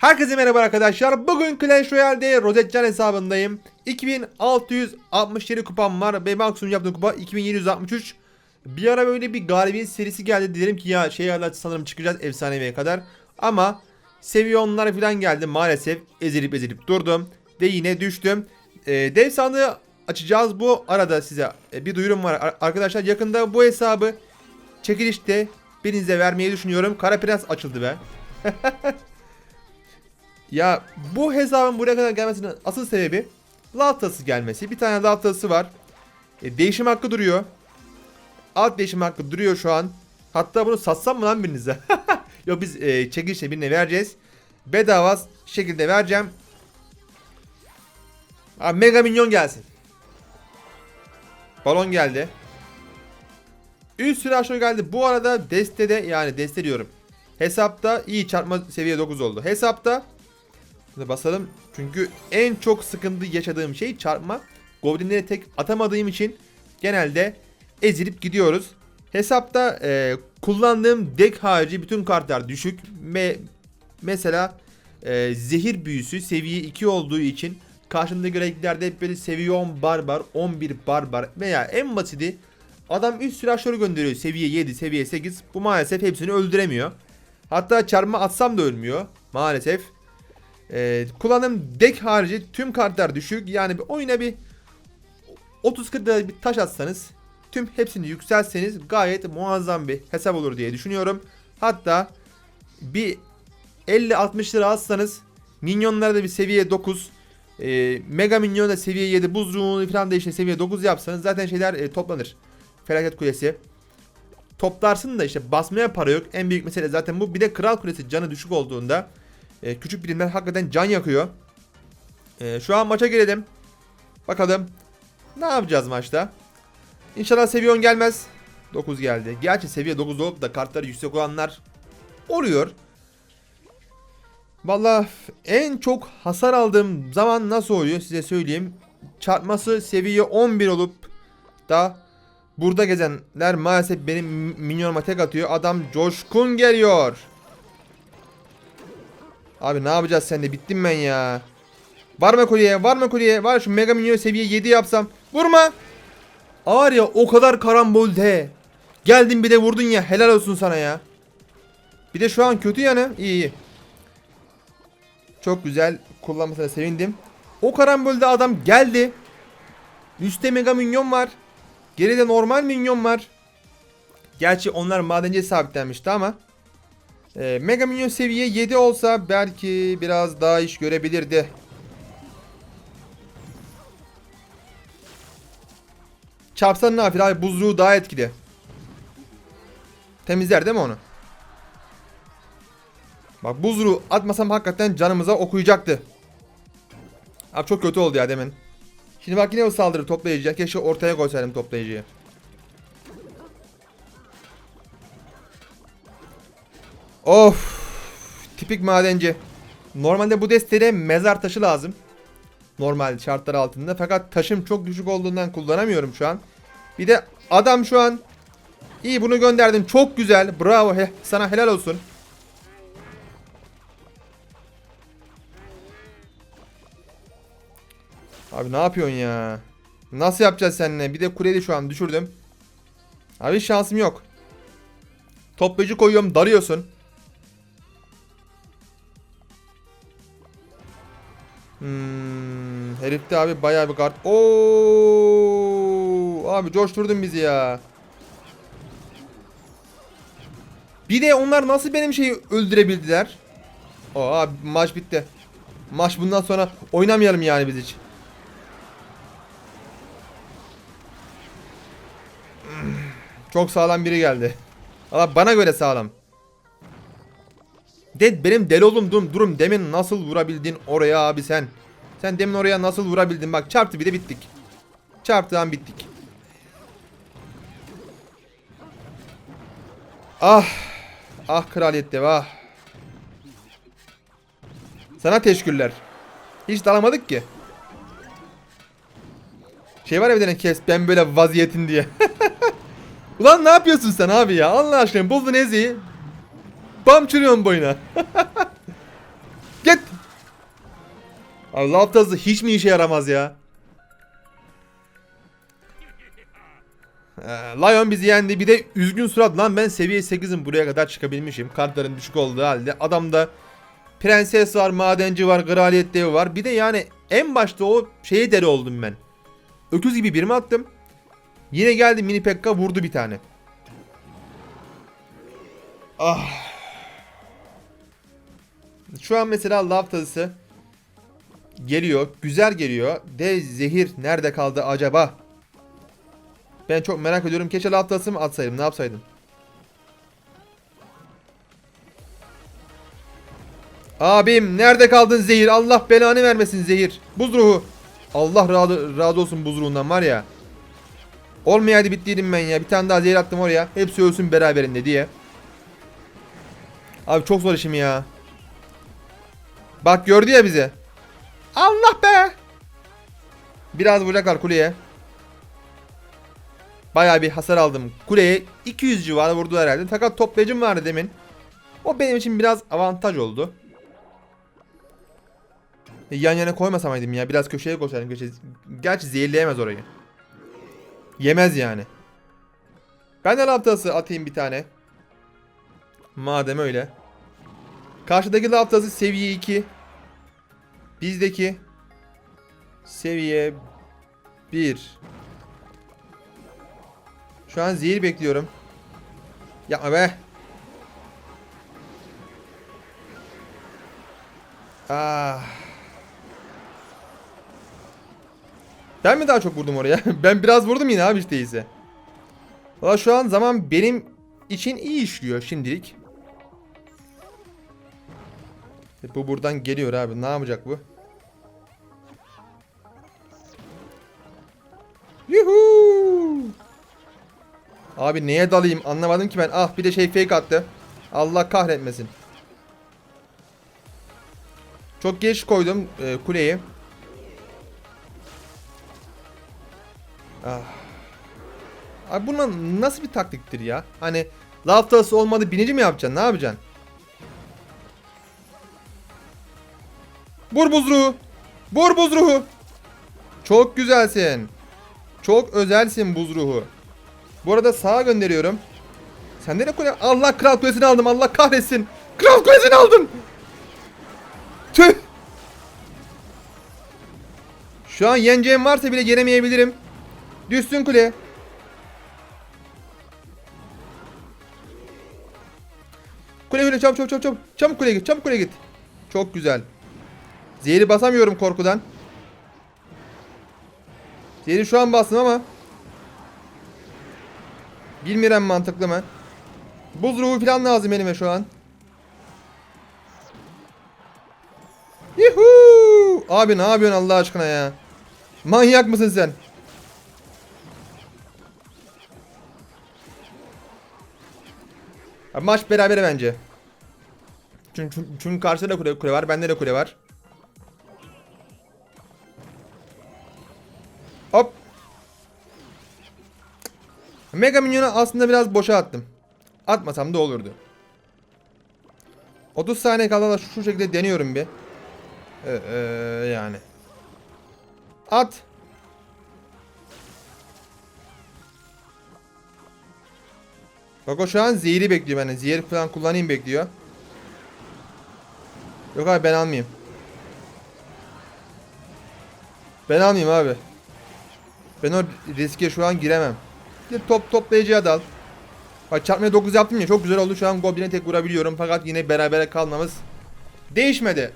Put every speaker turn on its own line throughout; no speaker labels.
Herkese merhaba arkadaşlar. Bugün Clash Royale'de Rozetcan hesabındayım. 2667 kupam var. Benim maksimum yaptığım kupa 2763. Bir ara böyle bir galibiyet serisi geldi. Dedim ki ya şey yerler sanırım çıkacağız efsaneviye kadar. Ama seviye onlar falan geldi maalesef. Ezilip ezilip durdum. Ve yine düştüm. Ee, dev sandığı açacağız bu arada size e, bir duyurum var Ar- arkadaşlar. Yakında bu hesabı çekilişte birinize vermeyi düşünüyorum. Kara Prens açıldı be. Ya bu hesabın buraya kadar gelmesinin asıl sebebi Latası gelmesi. Bir tane Latası var. E, değişim hakkı duruyor. Alt değişim hakkı duruyor şu an. Hatta bunu satsam mı lan birinize? Yok biz e, çekilişle birine vereceğiz. Bedava şekilde vereceğim. Abi Mega Minyon gelsin. Balon geldi. Üst silahşör geldi. Bu arada destede yani deste diyorum. Hesapta iyi çarpma seviye 9 oldu. Hesapta Şimdi basalım. Çünkü en çok sıkıntı yaşadığım şey çarpma. Goblinleri tek atamadığım için genelde ezilip gidiyoruz. Hesapta e, kullandığım deck harici bütün kartlar düşük. Me mesela e, zehir büyüsü seviye 2 olduğu için karşımdaki renklerde hep böyle seviye 10 barbar, 11 barbar veya en basiti adam üst silahşörü gönderiyor seviye 7, seviye 8. Bu maalesef hepsini öldüremiyor. Hatta çarpma atsam da ölmüyor maalesef. Ee, kullandığım deck harici tüm kartlar düşük. Yani bir oyuna bir 30-40 lira bir taş atsanız tüm hepsini yükselseniz gayet muazzam bir hesap olur diye düşünüyorum. Hatta bir 50-60 lira atsanız minyonlara da bir seviye 9 e, mega minyon da seviye 7 buzruğunu falan da işte seviye 9 yapsanız zaten şeyler e, toplanır. Felaket kulesi. Toplarsın da işte basmaya para yok. En büyük mesele zaten bu. Bir de kral kulesi canı düşük olduğunda e, küçük birimler hakikaten can yakıyor. E, şu an maça girelim. Bakalım ne yapacağız maçta. İnşallah seviye 10 gelmez. 9 geldi. Gerçi seviye 9 olup da kartları yüksek olanlar oluyor. Valla en çok hasar aldığım zaman nasıl oluyor size söyleyeyim. Çarpması seviye 11 olup da burada gezenler maalesef benim minyonuma tek atıyor. Adam coşkun geliyor. Abi ne yapacağız seninle bittim ben ya. Var mı kolye var mı kolye var şu mega minyon seviye 7 yapsam. Vurma. Var ya o kadar karambol de. Geldin bir de vurdun ya helal olsun sana ya. Bir de şu an kötü yani iyi iyi. Çok güzel kullanmasına sevindim. O karambolde adam geldi. Üste mega minyon var. Geride normal minyon var. Gerçi onlar madenciye sabitlenmişti ama. Ee, Mega Minyon seviye 7 olsa belki biraz daha iş görebilirdi. Çarpsan ne yapar abi buzluğu daha etkili. Temizler değil mi onu? Bak buzluğu atmasam hakikaten canımıza okuyacaktı. Abi çok kötü oldu ya demin. Şimdi bak yine o saldırı toplayıcıya. Keşke ortaya koysaydım toplayıcıyı. Of. Tipik madenci. Normalde bu destede mezar taşı lazım. Normal şartlar altında. Fakat taşım çok düşük olduğundan kullanamıyorum şu an. Bir de adam şu an iyi bunu gönderdim. Çok güzel. Bravo. He, sana helal olsun. Abi ne yapıyorsun ya? Nasıl yapacağız seninle? Bir de kuleyi şu an düşürdüm. Abi şansım yok. Toplayıcı koyuyorum darıyorsun. Hmm, herifte abi bayağı bir kart. Oo, abi coşturdun bizi ya. Bir de onlar nasıl benim şeyi öldürebildiler? Oo, abi maç bitti. Maç bundan sonra oynamayalım yani biz hiç. Hmm, Çok sağlam biri geldi. Valla bana göre sağlam. De benim deli oğlum durum durum demin nasıl vurabildin oraya abi sen? Sen demin oraya nasıl vurabildin? Bak çarptı bir de bittik. Çarptıdan bittik. Ah. Ah kraliyet dev ah. Sana teşekkürler. Hiç dalamadık ki. Şey var ya bir kes ben böyle vaziyetin diye. Ulan ne yapıyorsun sen abi ya? Allah aşkına buldun Ezi'yi. Bam çürüyorsun boyuna. Git Abi laf tazı hiç mi işe yaramaz ya? Ee, Lion bizi yendi. Bir de üzgün surat lan ben seviye 8'im buraya kadar çıkabilmişim. Kartların düşük olduğu halde. Adamda prenses var, madenci var, kraliyet devi var. Bir de yani en başta o şeye deri oldum ben. Öküz gibi birimi attım. Yine geldi mini pekka vurdu bir tane. Ah. Şu an mesela lav tazısı geliyor. Güzel geliyor. De zehir nerede kaldı acaba? Ben çok merak ediyorum. Keşke lav tazısı mı atsaydım? Ne yapsaydım? Abim nerede kaldın zehir? Allah belanı vermesin zehir. Buz ruhu. Allah razı, razı olsun buz ruhundan var ya. Olmayaydı bittiydim ben ya. Bir tane daha zehir attım oraya. Hepsi ölsün beraberinde diye. Abi çok zor işim ya. Bak gördü ya bizi. Allah be. Biraz vuracaklar kuleye. Bayağı bir hasar aldım. Kuleye 200 civarı vurdu herhalde. Fakat toplayıcım vardı demin. O benim için biraz avantaj oldu. E, Yan yana koymasamaydım ya. Biraz köşeye koysaydım. Köşe... Gerçi zehirleyemez orayı. Yemez yani. Ben de laftası atayım bir tane. Madem öyle. Karşıdaki laftası seviye 2. Bizdeki seviye 1. Şu an zehir bekliyorum. Yapma be. Ah. Ben mi daha çok vurdum oraya? ben biraz vurdum yine abi işte ise. Valla şu an zaman benim için iyi işliyor şimdilik. Bu buradan geliyor abi. Ne yapacak bu? Yuhu! Abi neye dalayım anlamadım ki ben. Ah bir de şey fake attı. Allah kahretmesin. Çok geç koydum e, kuleyi. Ah. Abi bunlar nasıl bir taktiktir ya? Hani laftası olmadı binici mi yapacaksın? Ne yapacaksın? Vur buz ruhu. Vur ruhu. Çok güzelsin. Çok özelsin buz ruhu. Bu arada sağa gönderiyorum. Sen de kule? Allah kral kulesini aldım. Allah kahretsin. Kral kulesini aldım. Tüh. Şu an yeneceğim varsa bile yenemeyebilirim. Düşsün kule. Kule kule çabuk çabuk çabuk çabuk. Çabuk kuleye git. Çabuk kuleye git. Çok güzel. Zehri basamıyorum korkudan. Zehri şu an bastım ama. Bilmiyorum mantıklı mı? Buz ruhu falan lazım elime şu an. Yuhuu! Abi ne yapıyorsun Allah aşkına ya? Manyak mısın sen? Maç berabere bence. Çünkü, çünkü, karşıda da kule, kule var, bende de kule var. Mega Minyon'u aslında biraz boşa attım. Atmasam da olurdu. 30 saniye kala da şu şekilde deniyorum bir. Ee, ee, yani. At. Bak o şu an zehri bekliyor benden. Zehir falan kullanayım bekliyor. Yok abi ben almayayım. Ben almayayım abi. Ben o riske şu an giremem. Bir top toplayıcıya dal. Bak çarpmaya 9 yaptım ya çok güzel oldu. Şu an Goblin'e tek vurabiliyorum fakat yine berabere kalmamız değişmedi.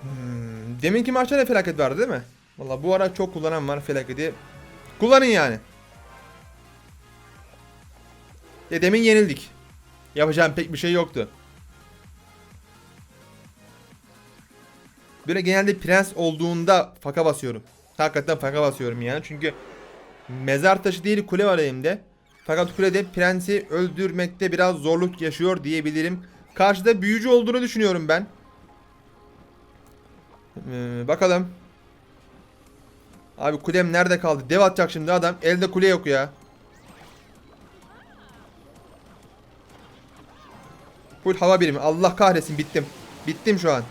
Hmm, deminki maçta da felaket vardı değil mi? Valla bu ara çok kullanan var felaketi. Kullanın yani. Ya demin yenildik. Yapacağım pek bir şey yoktu. Böyle genelde prens olduğunda faka basıyorum. Hakikaten faka basıyorum yani. Çünkü mezar taşı değil kule var elimde. Fakat kulede prensi öldürmekte biraz zorluk yaşıyor diyebilirim. Karşıda büyücü olduğunu düşünüyorum ben. Ee, bakalım. Abi kulem nerede kaldı? Dev atacak şimdi adam. Elde kule yok ya. Full hava birimi. Allah kahretsin bittim. Bittim şu an.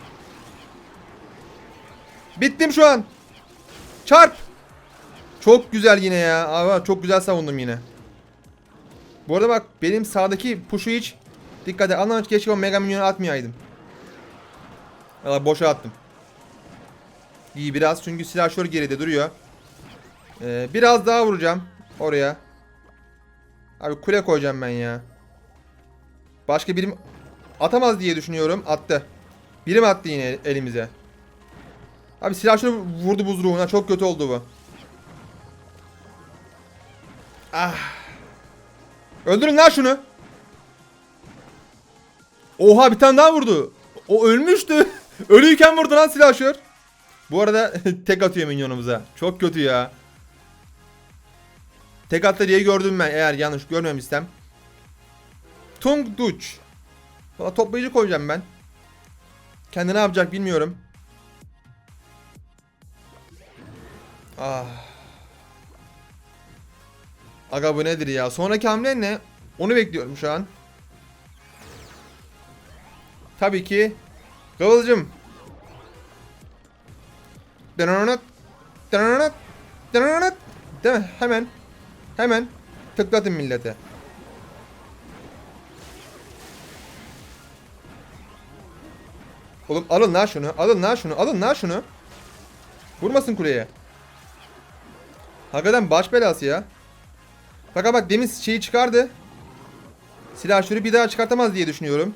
Bittim şu an. Çarp. Çok güzel yine ya. Abi çok güzel savundum yine. Bu arada bak benim sağdaki puşu hiç dikkat et. Anlamış keşke o mega minyonu atmayaydım. Valla boşa attım. İyi biraz çünkü silahşör geride duruyor. Ee, biraz daha vuracağım oraya. Abi kule koyacağım ben ya. Başka birim atamaz diye düşünüyorum. Attı. Birim attı yine elimize. Abi silahşör vurdu buzruğuna. Çok kötü oldu bu. Ah. Öldürün lan şunu. Oha bir tane daha vurdu. O ölmüştü. Ölüyken vurdu lan silahşör. Bu arada tek atıyor minyonumuza. Çok kötü ya. Tek attı diye gördüm ben eğer yanlış görmemişsem. Tung Duç. Valla toplayıcı koyacağım ben. Kendi ne yapacak bilmiyorum. Ah. Aga bu nedir ya? Sonraki hamle ne? Onu bekliyorum şu an. Tabii ki Kıvılcım. Dınanat, dınanat, dınanat. Değil mi? Hemen. Hemen tıklatın millete. Oğlum alın lan şunu. Alın lan şunu. Alın lan şunu. Vurmasın kuleye. Hakikaten baş belası ya. Bak bak demin şeyi çıkardı. Silahşörü bir daha çıkartamaz diye düşünüyorum.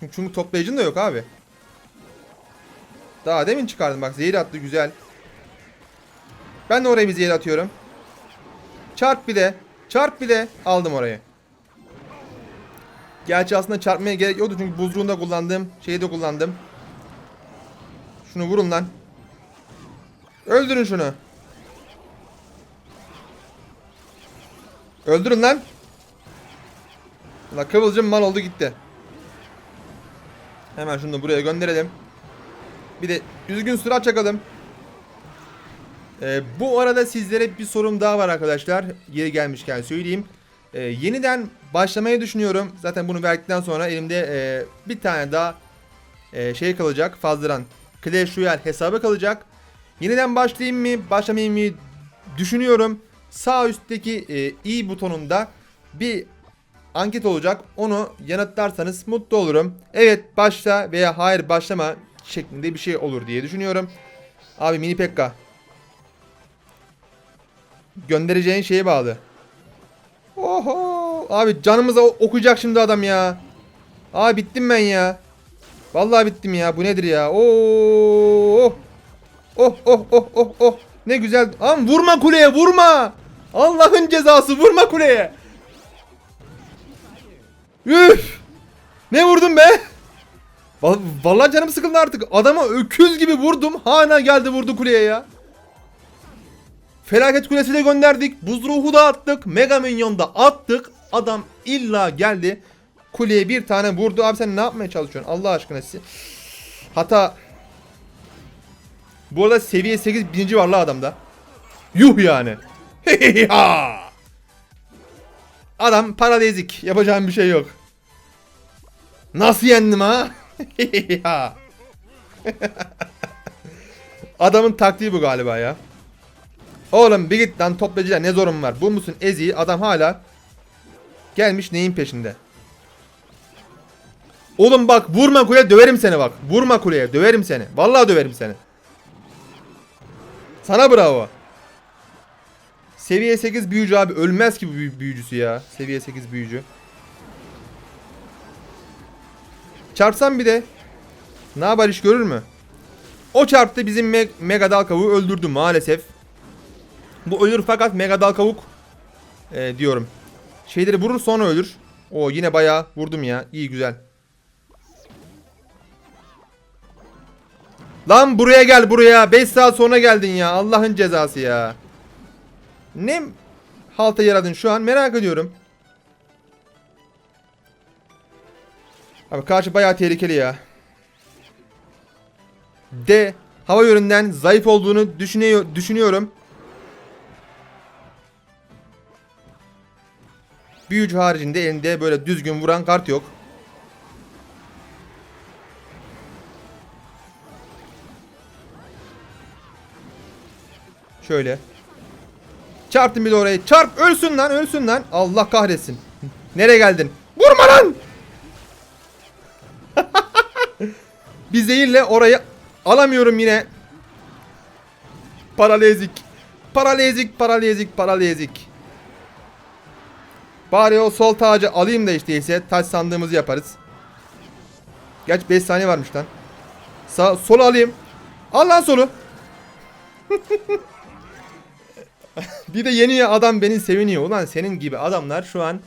Çünkü, çünkü toplayıcın da yok abi. Daha demin çıkardım bak zehir attı güzel. Ben de oraya bir zehir atıyorum. Çarp bir de. Çarp bir de. Aldım orayı. Gerçi aslında çarpmaya gerek yoktu çünkü buzluğunu da kullandım. Şeyi de kullandım. Şunu vurun lan. Öldürün şunu. Öldürün lan. La kıvılcım mal oldu gitti. Hemen şunu da buraya gönderelim. Bir de üzgün sürat çakalım. Ee, bu arada sizlere bir sorum daha var arkadaşlar. Yeri gelmişken söyleyeyim. Ee, yeniden başlamayı düşünüyorum. Zaten bunu verdikten sonra elimde e, bir tane daha e, şey kalacak. Fazladan Clash Royale hesabı kalacak. Yeniden başlayayım mı, başlamayayım mı düşünüyorum. Sağ üstteki e, i butonunda bir anket olacak. Onu yanıtlarsanız mutlu olurum. Evet başla veya hayır başlama şeklinde bir şey olur diye düşünüyorum. Abi mini pekka. Göndereceğin şeye bağlı. Oho! Abi canımıza okuyacak şimdi adam ya. Abi bittim ben ya. Vallahi bittim ya. Bu nedir ya? Oo! Oh oh oh oh oh. Ne güzel. Am vurma kuleye vurma. Allah'ın cezası vurma kuleye. Üf! Ne vurdum be? Val- Vallahi canım sıkıldı artık. Adama öküz gibi vurdum. Hala geldi vurdu kuleye ya. Felaket kulesi de gönderdik. Buz ruhu da attık. Mega minyon da attık. Adam illa geldi. Kuleye bir tane vurdu. Abi sen ne yapmaya çalışıyorsun? Allah aşkına. si- Hata. Bu arada seviye 8 birinci var la adamda. Yuh yani. Adam paradezik. Yapacağım bir şey yok. Nasıl yendim ha? Adamın taktiği bu galiba ya. Oğlum bir git lan toplayıcılar ne zorun var. Bu musun Ezi adam hala gelmiş neyin peşinde. Oğlum bak vurma kuleye döverim seni bak. Vurma kuleye döverim seni. Vallahi döverim seni. Sana bravo. Seviye 8 büyücü abi ölmez ki bu büyü- büyücüsü ya. Seviye 8 büyücü. Çarpsam bir de. Ne yapar iş görür mü? O çarptı bizim me mega dal kavuğu öldürdü maalesef. Bu ölür fakat mega dal kavuk e, diyorum. Şeyleri vurur sonra ölür. O yine bayağı vurdum ya. İyi güzel. Lan buraya gel buraya. 5 saat sonra geldin ya. Allah'ın cezası ya. Ne halta yaradın şu an merak ediyorum. Abi karşı bayağı tehlikeli ya. D hava yönünden zayıf olduğunu düşünüyor, düşünüyorum. Büyücü haricinde elinde böyle düzgün vuran kart yok. Şöyle. Çarptım bir de orayı. Çarp ölsün lan ölsün lan. Allah kahretsin. Nereye geldin? Vurma lan. bir zehirle orayı alamıyorum yine. Paralezik. Paralezik, paralezik, paralezik. Bari o sol tacı alayım da işte ise taç sandığımızı yaparız. Gerçi 5 saniye varmış lan. Sağ, solu alayım. Al lan solu. bir de yeniyor adam beni seviniyor. Ulan senin gibi adamlar şu an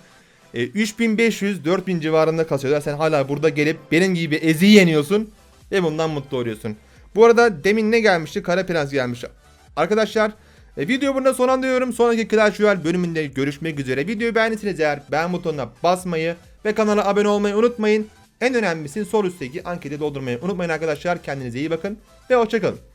e, 3500-4000 civarında kasıyorlar. Sen hala burada gelip benim gibi ezi yeniyorsun ve bundan mutlu oluyorsun. Bu arada demin ne gelmişti? Kara Prens gelmişti. Arkadaşlar e, video burada sonlandırıyorum. Sonraki Clash Royale bölümünde görüşmek üzere. Videoyu beğendiyseniz eğer beğen butonuna basmayı ve kanala abone olmayı unutmayın. En önemlisi sol üstteki anketi doldurmayı unutmayın arkadaşlar. Kendinize iyi bakın ve hoşçakalın.